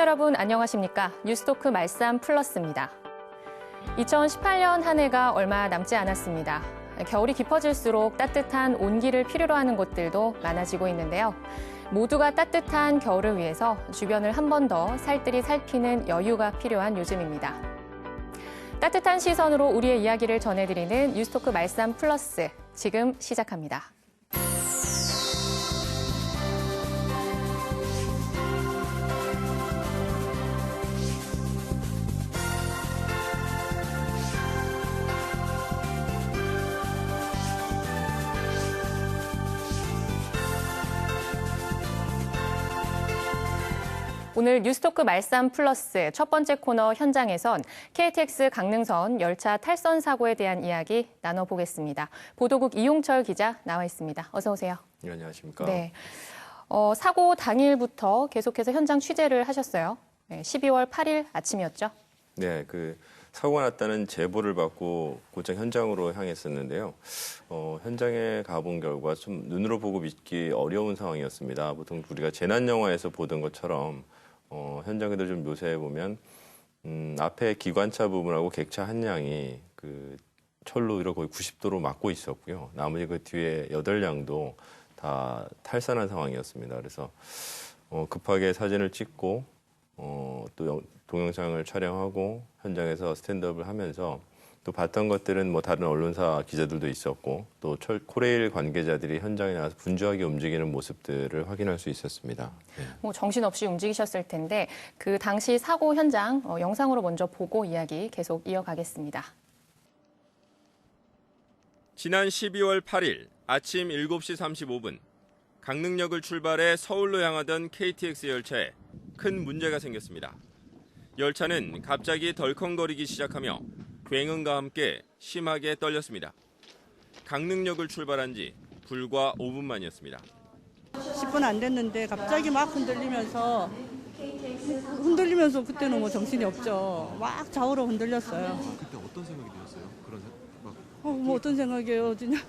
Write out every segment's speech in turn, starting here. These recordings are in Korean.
여러분 안녕하십니까? 뉴스토크 말쌈 플러스입니다. 2018년 한 해가 얼마 남지 않았습니다. 겨울이 깊어질수록 따뜻한 온기를 필요로 하는 곳들도 많아지고 있는데요. 모두가 따뜻한 겨울을 위해서 주변을 한 번 더 살뜰히 살피는 여유가 필요한 요즘입니다. 따뜻한 시선으로 우리의 이야기를 전해드리는 뉴스토크 말쌈 플러스 지금 시작합니다. 오늘 뉴스토크 말쌈 플러스 첫 번째 코너 현장에선 KTX 강릉선 열차 탈선 사고에 대한 이야기 나눠보겠습니다. 보도국 이용철 기자 나와 있습니다. 어서 오세요. 네, 안녕하십니까. 네. 어, 사고 당일부터 계속해서 현장 취재를 하셨어요. 네, 12월 8일 아침이었죠. 네, 그 사고가 났다는 제보를 받고 곧장 현장으로 향했었는데요. 어, 현장에 가본 결과 좀 눈으로 보고 믿기 어려운 상황이었습니다. 보통 우리가 재난 영화에서 보던 것처럼 어, 현장에들 좀 묘사해 보면 음, 앞에 기관차 부분하고 객차 한 량이 그 철로로 거의 90도로 막고 있었고요. 나머지 그 뒤에 여덟 량도 다 탈선한 상황이었습니다. 그래서 어, 급하게 사진을 찍고 어, 또 영- 동영상을 촬영하고 현장에서 스탠드업을 하면서 또 봤던 것들은 뭐 다른 언론사 기자들도 있었고 또 철, 코레일 관계자들이 현장에 나와서 분주하게 움직이는 모습들을 확인할 수 있었습니다. 네. 뭐 정신없이 움직이셨을 텐데 그 당시 사고 현장 어, 영상으로 먼저 보고 이야기 계속 이어가겠습니다. 지난 12월 8일 아침 7시 35분 강릉역을 출발해 서울로 향하던 KTX 열차에 큰 문제가 생겼습니다. 열차는 갑자기 덜컹거리기 시작하며 굉음과 함께 심하게 떨렸습니다. 강릉역을 출발한 지 불과 5분 만이었습니다. 10분 안 됐는데 갑자기 막 흔들리면서 흔들리면서 그때는 뭐 정신이 없죠. 막 좌우로 흔들렸어요. 그때 어떤 생각이 드셨어요? 그런 생- 막 어, 뭐 어떤 생각이에요? 그냥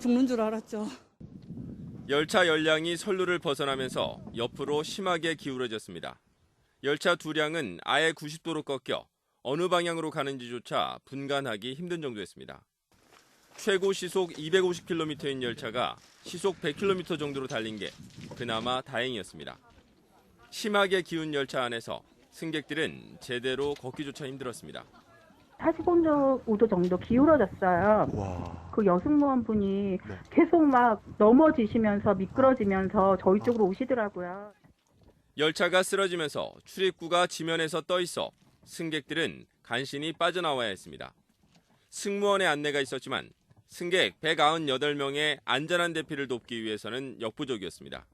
죽는 줄 알았죠. 열차 열량이 선로를 벗어나면서 옆으로 심하게 기울어졌습니다. 열차 두 량은 아예 90도로 꺾여 어느 방향으로 가는지조차 분간하기 힘든 정도였습니다. 최고 시속 250km인 열차가 시속 100km 정도로 달린 게 그나마 다행이었습니다. 심하게 기운 열차 안에서 승객들은 제대로 걷기조차 힘들었습니다. 45도 정도 기울어졌어요. 와. 그 여승무원 분이 네. 계속 막 넘어지시면서 미끄러지면서 저희 쪽으로 오시더라고요. 열차가 쓰러지면서 출입구가 지면에서 떠 있어 승객들은 간신히 빠져나와야 했습니다. 승무원의 안내가 있었지만 승객 198명의 안전한 대피를 돕기 위해서는 역부족이었습니다.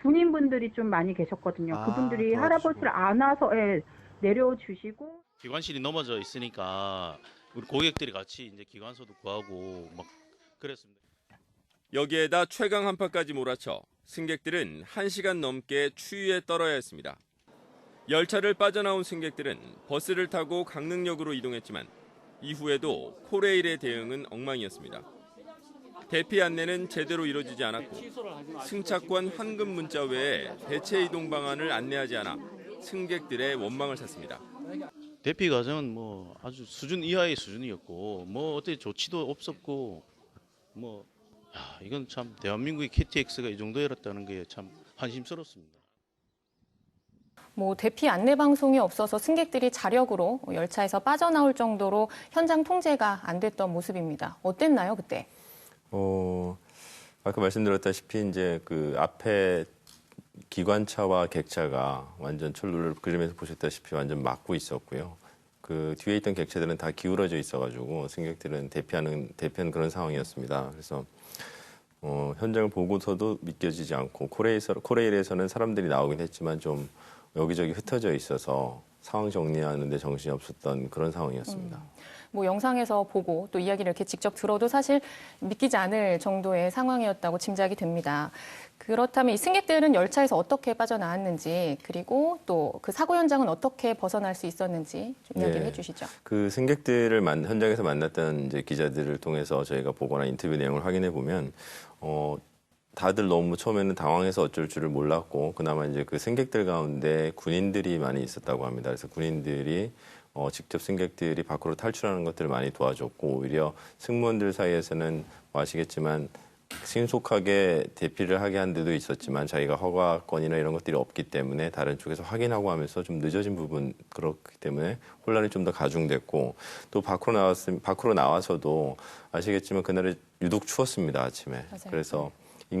군인분들이 좀 많이 계셨거든요. 아, 그분들이 도와주시고. 할아버지를 안아서 예, 내려주시고 기관실이 넘어져 있으니까 우리 고객들이 같이 이제 기관소도 구하고 막 그랬습니다. 여기에다 최강 한파까지 몰아쳐 승객들은 1시간 넘게 추위에 떨어야 했습니다. 열차를 빠져나온 승객들은 버스를 타고 강릉역으로 이동했지만 이후에도 코레일의 대응은 엉망이었습니다. 대피 안내는 제대로 이루어지지 않았고 승차권 환급 문자 외에 대체 이동 방안을 안내하지 않아 승객들의 원망을 샀습니다. 대피 과정은 뭐 아주 수준 이하의 수준이었고 뭐 어떻게 조치도 없었고 뭐 야, 이건 참 대한민국의 KTX가 이 정도였다는 게 참 한심스럽습니다. 뭐 대피 안내 방송이 없어서 승객들이 자력으로 열차에서 빠져나올 정도로 현장 통제가 안 됐던 모습입니다. 어땠나요 그때? 어, 아까 말씀드렸다시피 이제 그 앞에 기관차와 객차가 완전 철로를 그림에서 보셨다시피 완전 막고 있었고요. 그 뒤에 있던 객차들은 다 기울어져 있어가지고 승객들은 대피하는 대피하는 그런 상황이었습니다. 그래서 어, 현장을 보고서도 믿겨지지 않고 코레일에서, 코레일에서는 사람들이 나오긴 했지만 좀 여기저기 흩어져 있어서 상황 정리하는데 정신이 없었던 그런 상황이었습니다. 뭐 영상에서 보고 또 이야기를 이렇게 직접 들어도 사실 믿기지 않을 정도의 상황이었다고 짐작이 됩니다. 그렇다면 이 승객들은 열차에서 어떻게 빠져나왔는지 그리고 또 그 사고 현장은 어떻게 벗어날 수 있었는지 좀 이야기를 네. 해주시죠. 그 승객들을 만, 현장에서 만났던 이제 기자들을 통해서 저희가 보거나 인터뷰 내용을 확인해 보면 어, 다들 너무 처음에는 당황해서 어쩔 줄을 몰랐고 그나마 이제 그 승객들 가운데 군인들이 많이 있었다고 합니다. 그래서 군인들이 어, 직접 승객들이 밖으로 탈출하는 것들을 많이 도와줬고 오히려 승무원들 사이에서는 뭐 아시겠지만 신속하게 대피를 하게 한 데도 있었지만 자기가 허가권이나 이런 것들이 없기 때문에 다른 쪽에서 확인하고 하면서 좀 늦어진 부분 그렇기 때문에 혼란이 좀 더 가중됐고 또 밖으로 나왔음 밖으로 나와서도 아시겠지만 그날은 유독 추웠습니다 아침에 맞아요. 그래서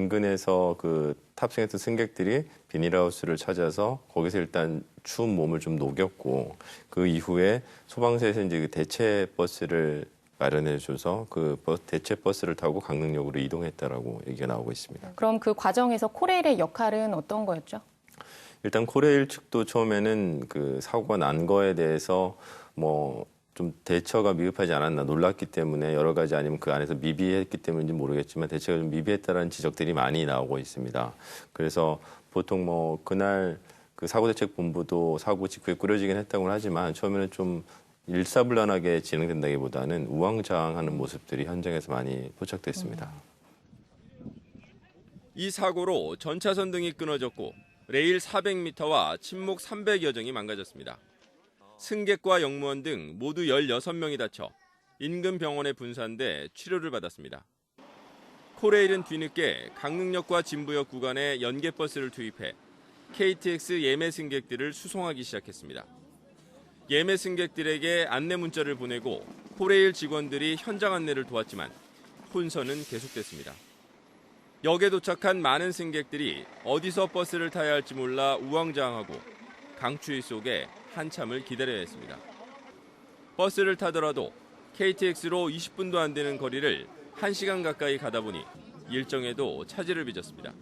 인근에서 그 탑승했던 승객들이 비닐하우스를 찾아서 거기서 일단 추운 몸을 좀 녹였고 그 이후에 소방서에서 이제 그 대체 버스를 마련해줘서 그 버- 대체 버스를 타고 강릉역으로 이동했다라고 얘기가 나오고 있습니다. 그럼 그 과정에서 코레일의 역할은 어떤 거였죠? 일단 코레일 측도 처음에는 그 사고가 난 거에 대해서 뭐 좀 대처가 미흡하지 않았나 놀랐기 때문에 여러 가지 아니면 그 안에서 미비했기 때문인지 모르겠지만 대처가 좀 미비했다라는 지적들이 많이 나오고 있습니다. 그래서 보통 뭐 그날 그 사고대책본부도 사고 직후에 꾸려지긴 했다고 하지만 처음에는 좀 일사불란하게 진행된다기보다는 우왕좌왕하는 모습들이 현장에서 많이 포착됐습니다. 이 사고로 전차선 등이 끊어졌고 레일 400m와 침목 300여 정이 망가졌습니다. 승객과 영무원 등 모두 16명이 다쳐 인근 병원에 분산돼 치료를 받았습니다. 코레일은 뒤늦게 강릉역과 진부역 구간에 연계버스를 투입해 KTX 예매 승객들을 수송하기 시작했습니다. 예매 승객들에게 안내 문자를 보내고 코레일 직원들이 현장 안내를 도왔지만 혼선은 계속됐습니다. 역에 도착한 많은 승객들이 어디서 버스를 타야 할지 몰라 우왕좌왕하고 강추위 속에 한참을 기다려야 했습니다. 버스를 타더라도 KTX로 20분도 안 되는 거리를 1시간 가까이 가다 보니 일정에도 차질을 빚었습니다.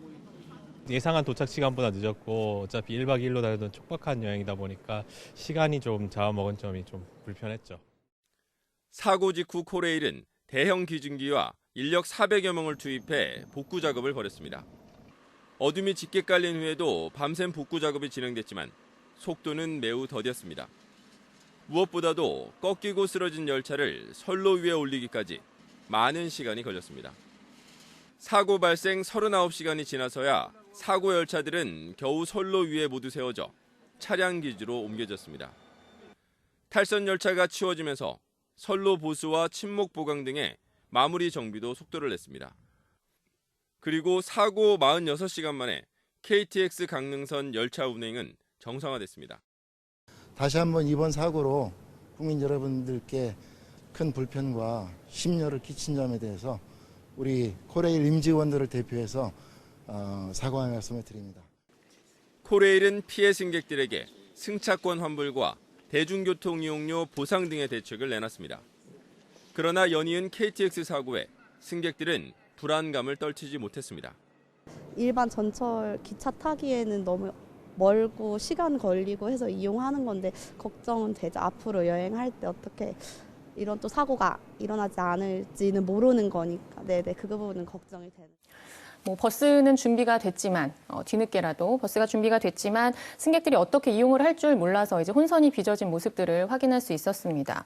예상한 도착 시간보다 늦었고 어차피 1박 2일로 다니던 촉박한 여행이다 보니까 시간이 좀 잡아먹은 점이 좀 불편했죠. 사고 직후 코레일은 대형 기증기와 인력 400여 명을 투입해 복구 작업을 벌였습니다. 어둠이 짙게 깔린 후에도 밤샘 복구 작업이 진행됐지만 속도는 매우 더뎠습니다. 무엇보다도 꺾이고 쓰러진 열차를 선로 위에 올리기까지 많은 시간이 걸렸습니다. 사고 발생 39시간이 지나서야 사고 열차들은 겨우 선로 위에 모두 세워져 차량 기지로 옮겨졌습니다. 탈선 열차가 치워지면서 선로 보수와 침목 보강 등의 마무리 정비도 속도를 냈습니다. 그리고 사고 46시간 만에 KTX 강릉선 열차 운행은 정상화됐습니다. 다시 한번 이번 사고로 국민 여러분들께 큰 불편과 심려를 끼친 점에 대해서 우리 코레일 임직원들을 대표해서 어, 사과의 말씀을 드립니다. 코레일은 피해 승객들에게 승차권 환불과 대중교통 이용료 보상 등의 대책을 내놨습니다. 그러나 연이은 KTX 사고에 승객들은 불안감을 떨치지 못했습니다. 일반 전철 기차 타기에는 너무 멀고 시간 걸리고 해서 이용하는 건데 걱정은 되죠. 앞으로 여행할 때 어떻게 이런 또 사고가 일어나지 않을지는 모르는 거니까 네네 그 부분은 걱정이 되는. 뭐 버스는 준비가 됐지만 어, 뒤늦게라도 버스가 준비가 됐지만 승객들이 어떻게 이용을 할 줄 몰라서 이제 혼선이 빚어진 모습들을 확인할 수 있었습니다.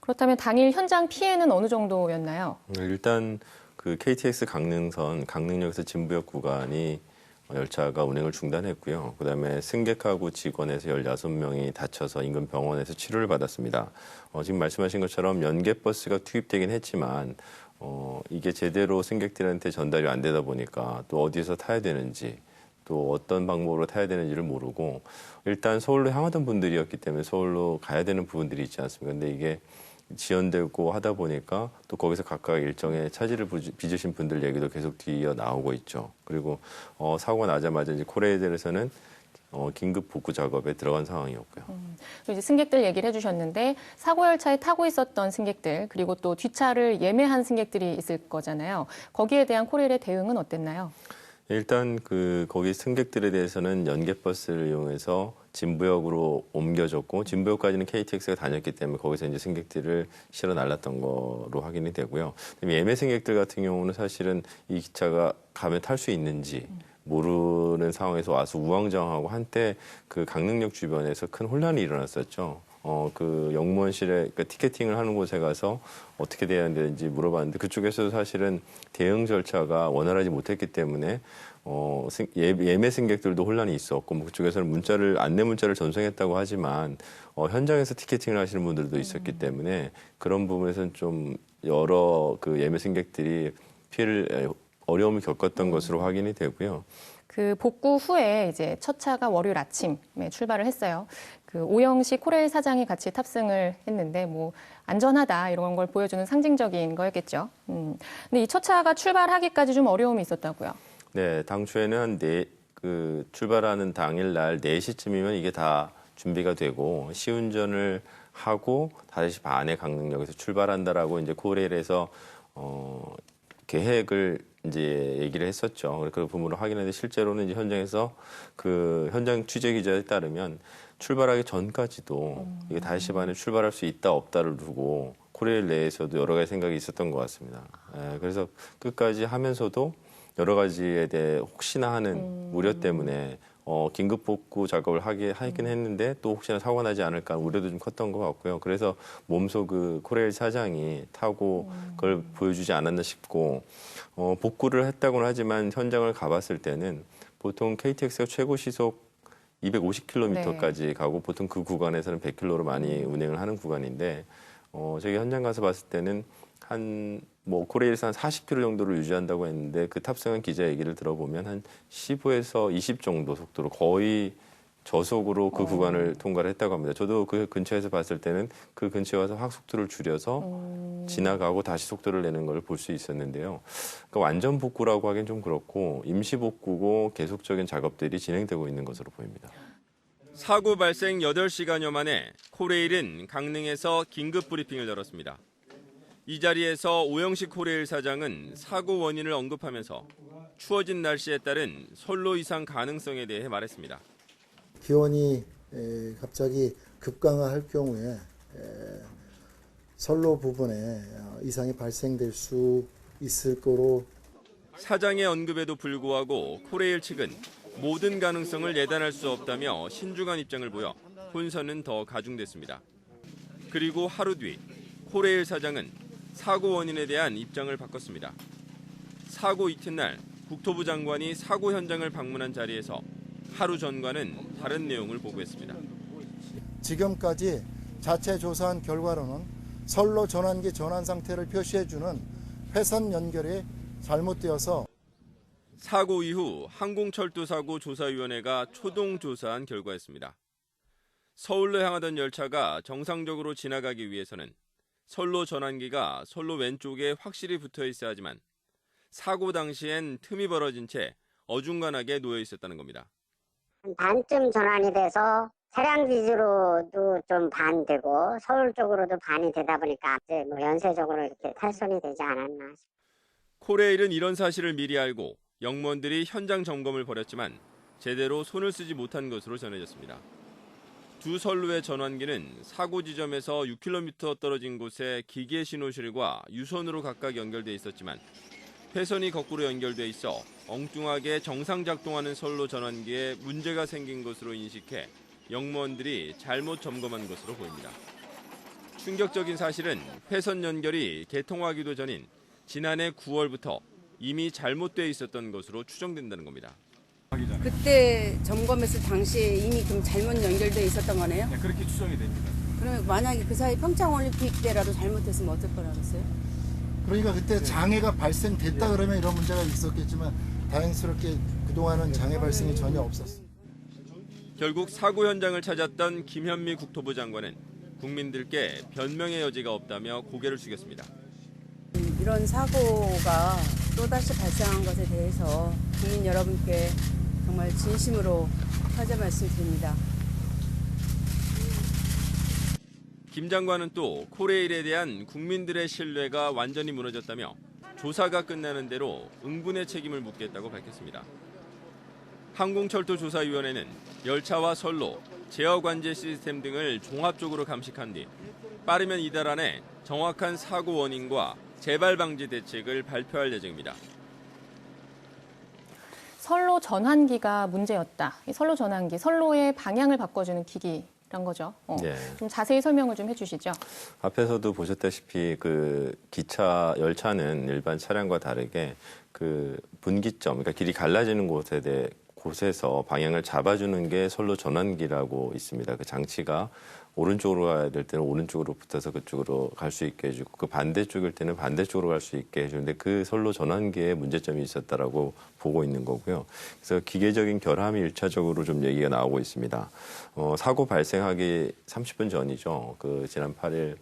그렇다면 당일 현장 피해는 어느 정도였나요? 네, 일단 그 KTX 강릉선 강릉역에서 진부역 구간이 열차가 운행을 중단했고요. 그다음에 승객하고 직원에서 16명이 다쳐서 인근 병원에서 치료를 받았습니다. 어, 지금 말씀하신 것처럼 연계버스가 투입되긴 했지만 어, 이게 제대로 승객들한테 전달이 안 되다 보니까 또 어디서 타야 되는지 또 어떤 방법으로 타야 되는지를 모르고 일단 서울로 향하던 분들이었기 때문에 서울로 가야 되는 부분들이 있지 않습니까? 근데 이게 지연되고 하다 보니까 또 거기서 각각 일정에 차질을 빚으신 분들 얘기도 계속 뒤이어 나오고 있죠. 그리고 어, 사고 나자마자 이제 코레일에서는 어, 긴급 복구 작업에 들어간 상황이었고요. 또 이제 승객들 얘기를 해주셨는데 사고 열차에 타고 있었던 승객들 그리고 또 뒷차를 예매한 승객들이 있을 거잖아요. 거기에 대한 코레일의 대응은 어땠나요? 일단 그 거기 승객들에 대해서는 연계버스를 이용해서 진부역으로 옮겨졌고 진부역까지는 KTX가 다녔기 때문에 거기서 이제 승객들을 실어 날랐던 거로 확인이 되고요. 예매 승객들 같은 경우는 사실은 이 기차가 가면 탈 수 있는지 모르는 상황에서 와서 우왕좌왕하고 한때 그 강릉역 주변에서 큰 혼란이 일어났었죠. 어, 그 영무원실에 그 티켓팅을 하는 곳에 가서 어떻게 돼야 되는지 물어봤는데 그쪽에서도 사실은 대응 절차가 원활하지 못했기 때문에 어, 승- 예- 예매 승객들도 혼란이 있었고 뭐 그쪽에서는 문자를 안내 문자를 전송했다고 하지만 어, 현장에서 티켓팅을 하시는 분들도 있었기 때문에 그런 부분에서는 좀 여러 그 예매 승객들이 피해를 에, 어려움을 겪었던 것으로 확인이 되고요. 그 복구 후에 이제 첫 차가 월요일 아침에 출발을 했어요. 그 오영식 코레일 사장이 같이 탑승을 했는데 뭐 안전하다 이런 걸 보여주는 상징적인 거였겠죠. 음. 근데 이 첫 차가 출발하기까지 좀 어려움이 있었다고요. 네, 당초에는 한 네, 그 출발하는 당일 날 4시쯤이면 이게 다 준비가 되고 시운전을 하고 5시 반에 강릉역에서 출발한다라고 이제 코레일에서 어, 계획을 이제 얘기를 했었죠. 그 부분을 확인했는데 실제로는 이제 현장에서 그 현장 취재 기자에 따르면 출발하기 전까지도 이게 5시 반에 출발할 수 있다 없다를 두고 코레일 내에서도 여러 가지 생각이 있었던 것 같습니다. 예, 그래서 끝까지 하면서도 여러 가지에 대해 혹시나 하는 우려 때문에 어, 긴급 복구 작업을 하게 하긴 했는데 또 혹시나 사고가 나지 않을까 우려도 좀 컸던 것 같고요. 그래서 몸소 그 코레일 사장이 타고 그걸 보여주지 않았나 싶고 어, 복구를 했다고는 하지만 현장을 가봤을 때는 보통 KTX가 최고 시속 250km까지 가고 보통 그 구간에서는 100km로 많이 운행을 하는 구간인데 어, 저희 현장 가서 봤을 때는 한 뭐 코레일에서 한 40km 정도를 유지한다고 했는데 그 탑승한 기자 얘기를 들어보면 한 15에서 20 정도 속도로 거의 저속으로 그 구간을 통과를 했다고 합니다. 저도 그 근처에서 봤을 때는 그 근처에 와서 확 속도를 줄여서 지나가고 다시 속도를 내는 걸 볼 수 있었는데요. 그러니까 완전 복구라고 하긴 좀 그렇고 임시 복구고 계속적인 작업들이 진행되고 있는 것으로 보입니다. 사고 발생 8시간여 만에 코레일은 강릉에서 긴급 브리핑을 열었습니다. 이 자리에서 오영식 코레일 사장은 사고 원인을 언급하면서 추워진 날씨에 따른 선로 이상 가능성에 대해 말했습니다. 기온이 에, 갑자기 급강하할 경우에 에, 선로 부분에 어, 이상이 발생될 수 있을 거로 사장의 언급에도 불구하고 코레일 측은 모든 가능성을 예단할 수 없다며 신중한 입장을 보여 혼선은 더 가중됐습니다. 그리고 하루 뒤 코레일 사장은 사고 원인에 대한 입장을 바꿨습니다. 사고 이튿날 국토부 장관이 사고 현장을 방문한 자리에서 하루 전과는 다른 내용을 보고했습니다. 지금까지 자체 조사한 결과로는 선로 전환기 전환 상태를 표시해주는 회선 연결이 잘못되어서 사고 이후 항공철도사고 조사위원회가 초동 조사한 결과였습니다. 서울로 향하던 열차가 정상적으로 지나가기 위해서는 선로 전환기가 선로 왼쪽에 확실히 붙어 있어야 하지만 사고 당시엔 틈이 벌어진 채 어중간하게 놓여 있었다는 겁니다. 반쯤 전환이 돼서 차량 위주로도 좀 반되고 서울 쪽으로도 반이 되다 보니까 이제 뭐 연쇄적으로 이렇게 탈선이 되지 않았나 싶 코레일은 이런 사실을 미리 알고 영무원들이 현장 점검을 벌였지만 제대로 손을 쓰지 못한 것으로 전해졌습니다. 두 선로의 전환기는 사고 지점에서 6km 떨어진 곳에 기계 신호실과 유선으로 각각 연결돼 있었지만 회선이 거꾸로 연결돼 있어 엉뚱하게 정상 작동하는 선로 전환기에 문제가 생긴 것으로 인식해 영무원들이 잘못 점검한 것으로 보입니다. 충격적인 사실은 회선 연결이 개통하기도 전인 지난해 9월부터 이미 잘못돼 있었던 것으로 추정된다는 겁니다. 그때 점검했을 당시에 이미 그럼 잘못 연결돼 있었던 거네요? 네, 그렇게 추정이 됩니다. 그러면 만약에 그 사이 평창올림픽 때라도 잘못했으면 어떨 거라겠어요? 그러니까 그때 장애가 발생됐다 그러면 이런 문제가 있었겠지만 다행스럽게 그동안은 장애 발생이 전혀 없었습니다. 결국 사고 현장을 찾았던 김현미 국토부 장관은 국민들께 변명의 여지가 없다며 고개를 숙였습니다. 이런 사고가 또다시 발생한 것에 대해서 국민 여러분께 정말 진심으로 사죄 말씀드립니다. 김 장관은 또 코레일에 대한 국민들의 신뢰가 완전히 무너졌다며 조사가 끝나는 대로 응분의 책임을 묻겠다고 밝혔습니다. 항공철도조사위원회는 열차와 선로, 제어 관제 시스템 등을 종합적으로 감식한 뒤 빠르면 이달 안에 정확한 사고 원인과 재발 방지 대책을 발표할 예정입니다. 선로 전환기가 문제였다. 이 선로 전환기, 선로의 방향을 바꿔주는 기기 가 거죠. 어, 예. 좀 자세히 설명을 좀 해주시죠. 앞에서도 보셨다시피 그 기차 열차는 일반 차량과 다르게 그 분기점, 그러니까 길이 갈라지는 곳에 대해 곳에서 방향을 잡아주는 게 선로 전환기라고 있습니다. 그 장치가 오른쪽으로 가야 될 때는 오른쪽으로 붙어서 그쪽으로 갈 수 있게 해주고 그 반대쪽일 때는 반대쪽으로 갈 수 있게 해주는데 그 선로 전환기에 문제점이 있었다라고 보고 있는 거고요. 그래서 기계적인 결함이 일차적으로 좀 얘기가 나오고 있습니다. 어, 사고 발생하기 30분 전이죠. 그 지난 8일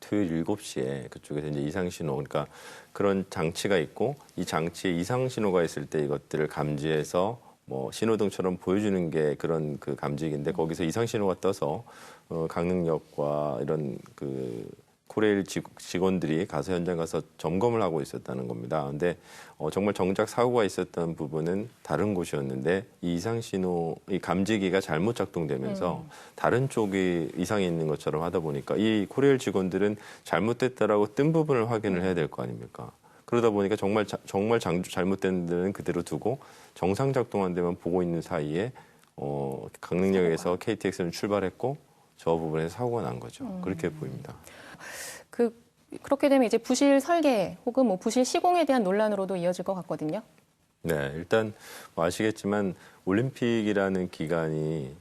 토요일 7시에 그쪽에서 이제 이상 신호, 그러니까 그런 장치가 있고 이 장치에 이상 신호가 있을 때 이것들을 감지해서 뭐 신호등처럼 보여주는 게 그런 그 감지기인데 거기서 이상 신호가 떠서 어, 강릉역과 이런 그 코레일 직- 직원들이 가서 현장 가서 점검을 하고 있었다는 겁니다. 근데 어, 정말 정작 사고가 있었던 부분은 다른 곳이었는데 이 이상 신호, 이 감지기가 잘못 작동되면서 다른 쪽이 이상이 있는 것처럼 하다 보니까 이 코레일 직원들은 잘못됐다라고 뜬 부분을 확인을 해야 될 거 아닙니까? 그러다 보니까 정말 자- 정말 장- 잘못된 데는 그대로 두고 정상 작동한 데만 보고 있는 사이에 어, 강릉역에서 KTX는 출발했고 저 부분에서 사고가 난 거죠. 그렇게 보입니다. 그 그렇게 되면 이제 부실 설계 혹은 뭐 부실 시공에 대한 논란으로도 이어질 것 같거든요. 네, 일단 뭐 아시겠지만 올림픽이라는 기간이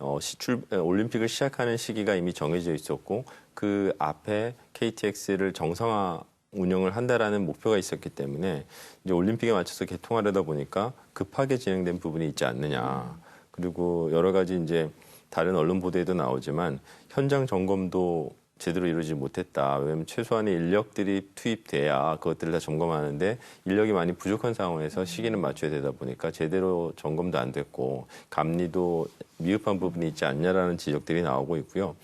어, 시, 출, 에, 올림픽을 시작하는 시기가 이미 정해져 있었고 그 앞에 KTX를 정상화 운영을 한다라는 목표가 있었기 때문에 이제 올림픽에 맞춰서 개통하려다 보니까 급하게 진행된 부분이 있지 않느냐. 그리고 여러 가지 이제 다른 언론 보도에도 나오지만 현장 점검도 제대로 이루지 못했다. 왜냐하면 최소한의 인력들이 투입돼야 그것들을 다 점검하는데 인력이 많이 부족한 상황에서 시기는 맞춰야 되다 보니까 제대로 점검도 안 됐고 감리도 미흡한 부분이 있지 않냐라는 지적들이 나오고 있고요.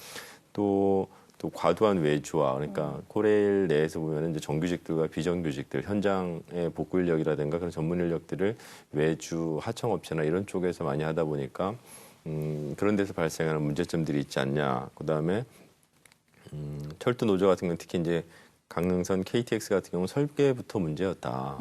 또, 또 과도한 외주화 그러니까 코레일 내에서 보면 이제 정규직들과 비정규직들 현장의 복구 인력이라든가 그런 전문 인력들을 외주 하청업체나 이런 쪽에서 많이 하다 보니까 음, 그런 데서 발생하는 문제점들이 있지 않냐. 그 다음에 음, 철도 노조 같은 경우는 특히 이제 강릉선 KTX 같은 경우는 설계부터 문제였다.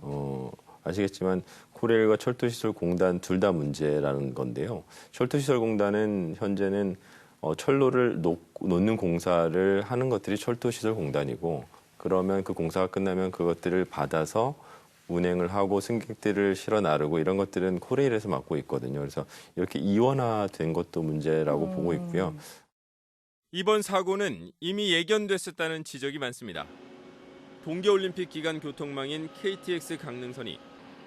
어, 아시겠지만 코레일과 철도시설공단 둘 다 문제라는 건데요. 철도시설공단은 현재는 어, 철로를 놓, 놓는 공사를 하는 것들이 철도시설공단이고 그러면 그 공사가 끝나면 그것들을 받아서 운행을 하고 승객들을 실어 나르고 이런 것들은 코레일에서 맡고 있거든요. 그래서 이렇게 이원화된 것도 문제라고 보고 있고요. 이번 사고는 이미 예견됐었다는 지적이 많습니다. 동계올림픽 기간 교통망인 KTX 강릉선이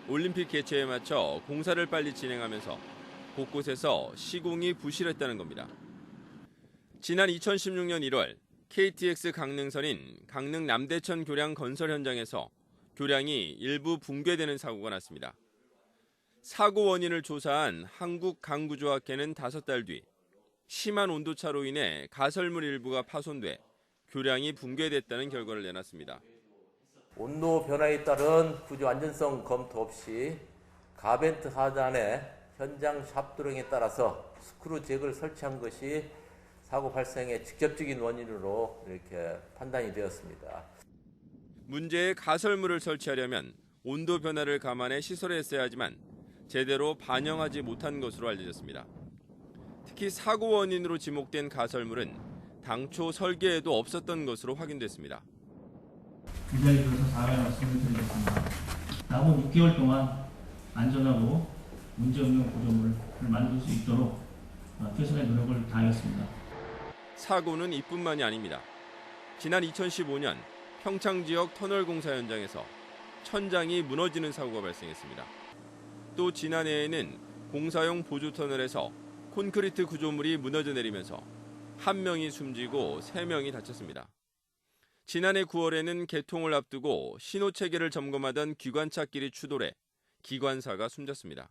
올림픽 개최에 맞춰 공사를 빨리 진행하면서 곳곳에서 시공이 부실했다는 겁니다. 지난 2016년 1월 KTX 강릉선인 강릉 남대천 교량 건설 현장에서 교량이 일부 붕괴되는 사고가 났습니다. 사고 원인을 조사한 한국강구조학회는 다섯 달뒤 심한 온도차로 인해 가설물 일부가 파손돼 교량이 붕괴됐다는 결과를 내놨습니다. 온도 변화에 따른 구조 안전성 검토 없이 가벤트 하단에 현장 샵도령에 따라서 스크루 잭을 설치한 것이 사고 발생의 직접적인 원인으로 이렇게 판단이 되었습니다. 문제의 가설물을 설치하려면 온도 변화를 감안해 시설에 했어야 하지만 제대로 반영하지 못한 것으로 알려졌습니다. 특히 사고 원인으로 지목된 가설물은 당초 설계에도 없었던 것으로 확인됐습니다. 들어서 사과의 말씀을 드리겠습니다. 남은 6개월 동안 안전하고 문제없는 구조물을 만들 수 있도록 어, 최선의 노력을 다하겠습니다. 사고는 이뿐만이 아닙니다. 지난 2015년 평창 지역 터널 공사 현장에서 천장이 무너지는 사고가 발생했습니다. 또 지난해에는 공사용 보조 터널에서 콘크리트 구조물이 무너져 내리면서 한 명이 숨지고 세 명이 다쳤습니다. 지난해 9월에는 개통을 앞두고 신호 체계를 점검하던 기관차끼리 추돌해 기관사가 숨졌습니다.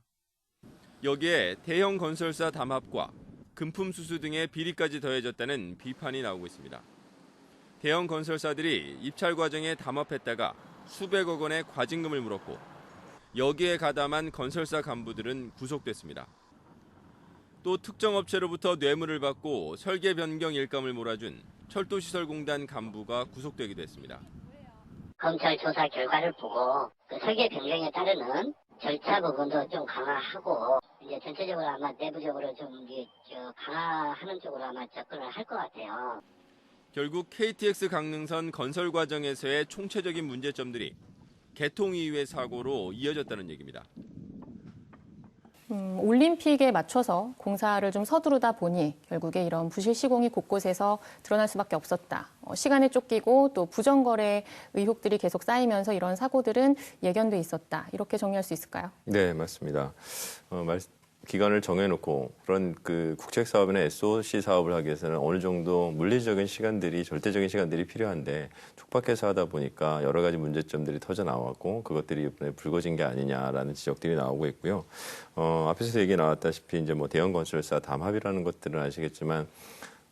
여기에 대형 건설사 담합과 금품 수수 등의 비리까지 더해졌다는 비판이 나오고 있습니다. 대형 건설사들이 입찰 과정에 담합했다가 수백억 원의 과징금을 물었고 여기에 가담한 건설사 간부들은 구속됐습니다. 또 특정 업체로부터 뇌물을 받고 설계 변경 일감을 몰아준 철도시설공단 간부가 구속되기도 했습니다. 검찰 조사 결과를 보고 그 설계 변경에 따르는 절차 부분도 좀 강화하고 이제 전체적으로 아마 내부적으로 좀 이게 저 강화하는 쪽으로 아마 접근을 할 것 같아요. 결국 KTX 강릉선 건설 과정에서의 총체적인 문제점들이 개통 이후의 사고로 이어졌다는 얘기입니다. 음, 올림픽에 맞춰서 공사를 좀 서두르다 보니 결국에 이런 부실 시공이 곳곳에서 드러날 수밖에 없었다. 어, 시간에 쫓기고 또 부정거래 의혹들이 계속 쌓이면서 이런 사고들은 예견돼 있었다. 이렇게 정리할 수 있을까요? 네, 맞습니다. 어, 말, 기간을 정해놓고 그런 그 국책 사업이나 SOC 사업을 하기 위해서는 어느 정도 물리적인 시간들이 절대적인 시간들이 필요한데 촉박해서 하다 보니까 여러 가지 문제점들이 터져 나왔고 그것들이 이번에 불거진 게 아니냐라는 지적들이 나오고 있고요. 어, 앞에서 얘기 나왔다시피 이제 뭐 대형 건설사 담합이라는 것들은 아시겠지만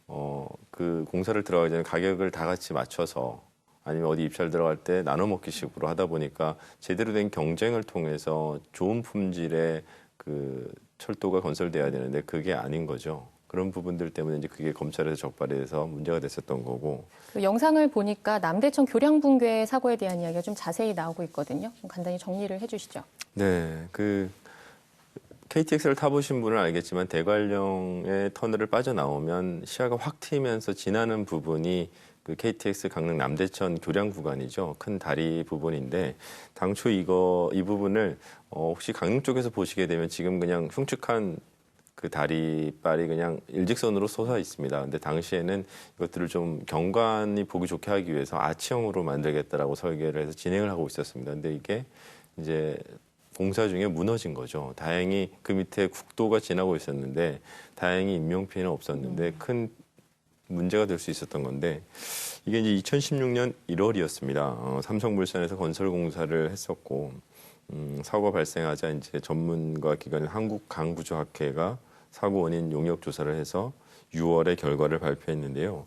어, 그 공사를 들어가기 전에 가격을 다 같이 맞춰서 아니면 어디 입찰 들어갈 때 나눠 먹기식으로 하다 보니까 제대로 된 경쟁을 통해서 좋은 품질의 그 철도가 건설돼야 되는데 그게 아닌 거죠. 그런 부분들 때문에 이제 그게 검찰에서 적발해서 문제가 됐었던 거고. 그 영상을 보니까 남대천 교량 붕괴 사고에 대한 이야기가 좀 자세히 나오고 있거든요. 좀 간단히 정리를 해주시죠. 네, 그 KTX를 타보신 분은 알겠지만 대관령의 터널을 빠져나오면 시야가 확 트이면서 지나는 부분이 그 KTX 강릉 남대천 교량 구간이죠. 큰 다리 부분인데 당초 이거 이 부분을 어, 혹시 강릉 쪽에서 보시게 되면 지금 그냥 흉측한 그 다리빨이 그냥 일직선으로 솟아 있습니다. 근데 당시에는 이것들을 좀 경관이 보기 좋게 하기 위해서 아치형으로 만들겠다라고 설계를 해서 진행을 하고 있었습니다. 근데 이게 이제 공사 중에 무너진 거죠. 다행히 그 밑에 국도가 지나고 있었는데 다행히 인명 피해는 없었는데 큰 문제가 될 수 있었던 건데 이게 이제 2016년 1월이었습니다. 어, 삼성물산에서 건설 공사를 했었고 음, 사고가 발생하자 이제 전문가 기관인 한국강구조학회가 사고 원인 용역 조사를 해서 6월에 결과를 발표했는데요.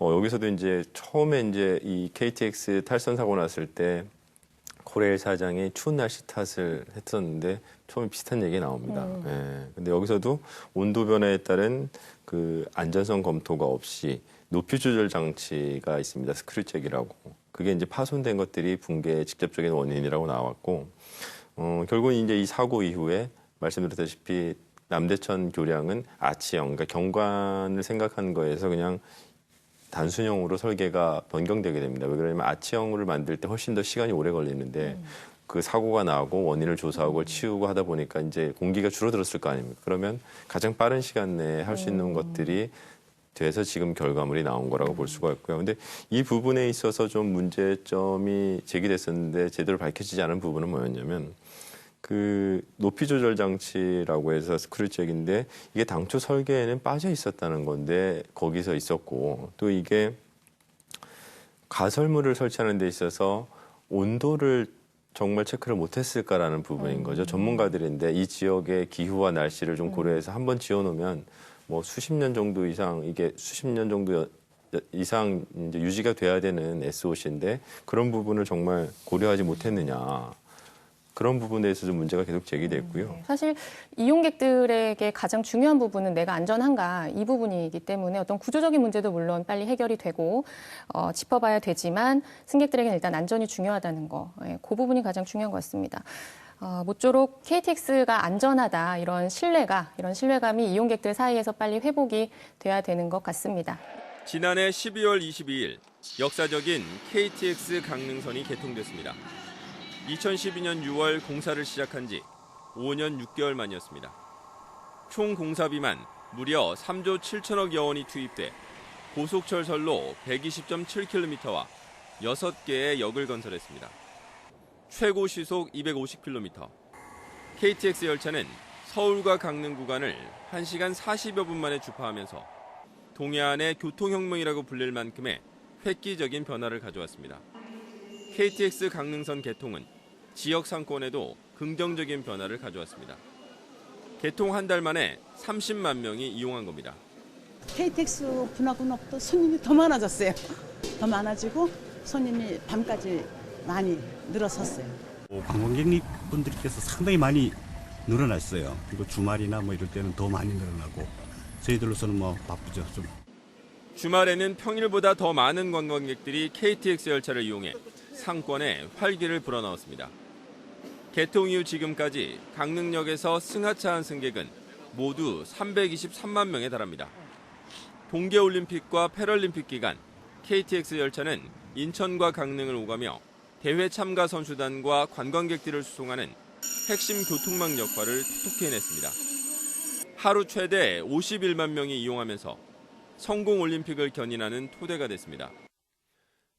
어, 여기서도 이제 처음에 이제 이 KTX 탈선 사고 났을 때 코레일 사장이 추운 날씨 탓을 했었는데 처음에 비슷한 얘기가 나옵니다. 음. 예. 근데 여기서도 온도 변화에 따른 그 안전성 검토가 없이 높이 조절 장치가 있습니다. 스크류잭이라고. 그게 이제 파손된 것들이 붕괴의 직접적인 원인이라고 나왔고, 어, 결국은 이제 이 사고 이후에 말씀드렸다시피 남대천 교량은 아치형, 그러니까 경관을 생각한 거에서 그냥 단순형으로 설계가 변경되게 됩니다. 왜 그러냐면 아치형을 만들 때 훨씬 더 시간이 오래 걸리는데 그 사고가 나고 원인을 조사하고 그걸 치우고 하다 보니까 이제 공기가 줄어들었을 거 아닙니까? 그러면 가장 빠른 시간 내에 할 수 있는 것들이 돼서 지금 결과물이 나온 거라고 볼 수가 있고요. 근데 이 부분에 있어서 좀 문제점이 제기됐었는데 제대로 밝혀지지 않은 부분은 뭐였냐면 그 높이 조절 장치라고 해서 스크류잭인데 이게 당초 설계에는 빠져 있었다는 건데 거기서 있었고 또 이게 가설물을 설치하는 데 있어서 온도를 정말 체크를 못했을까라는 부분인 거죠. 전문가들인데 이 지역의 기후와 날씨를 좀 고려해서 한번 지어놓으면 뭐 수십 년 정도 이상 이게 수십 년 정도 여- 이상 이제 유지가 돼야 되는 SOC인데 그런 부분을 정말 고려하지 못했느냐. 그런 부분에 좀 문제가 계속 제기됐고요. 사실 이용객들에게 가장 중요한 부분은 내가 안전한가 이 부분이기 때문에 어떤 구조적인 문제도 물론 빨리 해결이 되고 어, 짚어봐야 되지만 승객들에게는 일단 안전이 중요하다는 거, 예, 그 부분이 가장 중요한 것 같습니다. 어, 모쪼록 KTX가 안전하다 이런 신뢰가 이런 신뢰감이 이용객들 사이에서 빨리 회복이 돼야 되는 것 같습니다. 지난해 12월 22일 역사적인 KTX 강릉선이 개통됐습니다. 2012년 6월 공사를 시작한 지 5년 6개월 만이었습니다. 총 공사비만 무려 3조 7천억여 원이 투입돼 고속철선로 120.7km와 6개의 역을 건설했습니다. 최고 시속 250km. KTX 열차는 서울과 강릉 구간을 1시간 40여 분 만에 주파하면서 동해안의 교통혁명이라고 불릴 만큼의 획기적인 변화를 가져왔습니다. KTX 강릉선 개통은 지역 상권에도 긍정적인 변화를 가져왔습니다. 개통 한 달 만에 30만 명이 이용한 겁니다. KTX 나부터 손님이 더 많아졌어요. 더 많아지고 손님이 밤까지 많이 늘어섰어요. 관광객분들께서 상당히 많이 늘어났어요. 그리고 주말이나 뭐 이럴 때는 더 많이 늘어나고 저희들로서는 뭐 바쁘죠. 좀 주말에는 평일보다 더 많은 관광객들이 KTX 열차를 이용해 상권에 활기를 불어넣었습니다. 개통 이후 지금까지 강릉역에서 승하차한 승객은 모두 323만 명에 달합니다. 동계올림픽과 패럴림픽 기간 KTX 열차는 인천과 강릉을 오가며 대회 참가 선수단과 관광객들을 수송하는 핵심 교통망 역할을 톡톡히 해냈습니다. 하루 최대 51만 명이 이용하면서 성공 올림픽을 견인하는 토대가 됐습니다.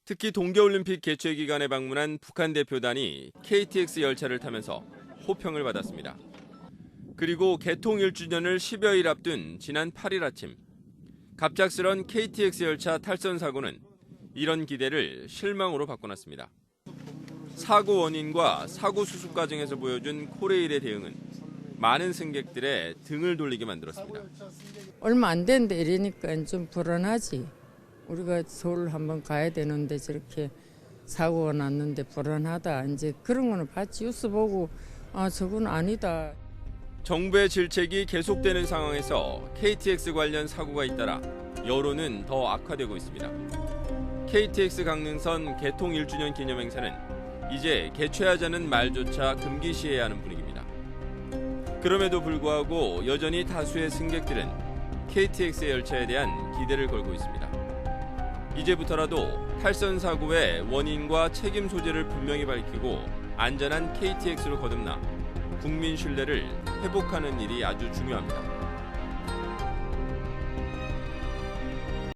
특히 동계올림픽 개최 기간에 방문한 북한 대표단이 KTX 열차를 타면서 호평을 받았습니다. 그리고 개통 1주년을 10여일 앞둔 지난 8일 아침 갑작스런 KTX 열차 탈선 사고는 이런 기대를 실망으로 바꿔놨습니다. 사고 원인과 사고 수습 과정에서 보여준 코레일의 대응은 많은 승객들의 등을 돌리게 만들었습니다. 얼마 안 됐는데 이러니까 좀 불안하지. 우리가 서울 한번 가야 되는데 저렇게 사고가 났는데 불안하다. 이제 그런 거는 봤지. 뉴스 보고 아 저건 아니다. 정부의 질책이 계속되는 상황에서 KTX 관련 사고가 잇따라 여론은 더 악화되고 있습니다. KTX 강릉선 개통 1주년 기념 행사는 이제 개최하자는 말조차 금기시해야 하는 분위기입니다. 그럼에도 불구하고 여전히 다수의 승객들은 KTX 열차에 대한 기대를 걸고 있습니다. 이제부터라도 탈선 사고의 원인과 책임 소재를 분명히 밝히고 안전한 KTX로 거듭나 국민 신뢰를 회복하는 일이 아주 중요합니다.